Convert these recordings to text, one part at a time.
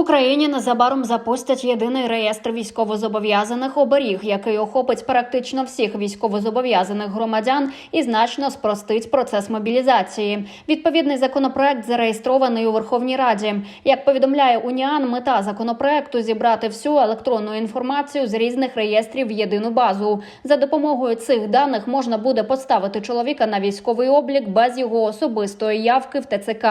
Україні незабаром запустять єдиний реєстр військовозобов'язаних оберіг, який охопить практично всіх військовозобов'язаних громадян і значно спростить процес мобілізації. Відповідний законопроект зареєстрований у Верховній Раді. Як повідомляє Уніан, мета законопроекту зібрати всю електронну інформацію з різних реєстрів в єдину базу. За допомогою цих даних можна буде поставити чоловіка на військовий облік без його особистої явки в ТЦК.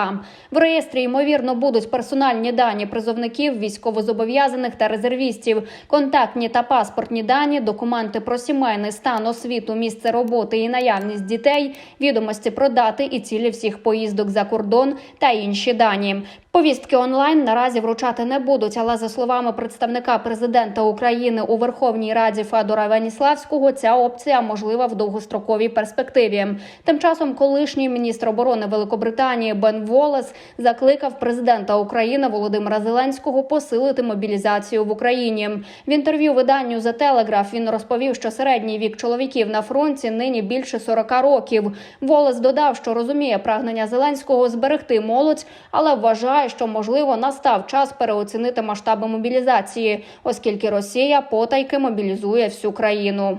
В реєстрі ймовірно будуть персональні дані призовників, військовозобов'язаних та резервістів, контактні та паспортні дані, документи про сімейний стан, освіту, місце роботи і наявність дітей, відомості про дати і цілі всіх поїздок за кордон та інші дані. Повістки онлайн наразі вручати не будуть, але за словами представника президента України у Верховній Раді Федора Веніславського, ця опція можлива в довгостроковій перспективі. Тим часом, колишній міністр оборони Великобританії Бен Волес закликав президента України Володимира Зеленського посилити мобілізацію в Україні. В інтерв'ю виданню The Telegraph він розповів, що середній вік чоловіків на фронті нині більше 40 років. Волес додав, що розуміє прагнення Зеленського зберегти молодь, але що можливо настав час переоцінити масштаби мобілізації, оскільки Росія потайки мобілізує всю країну.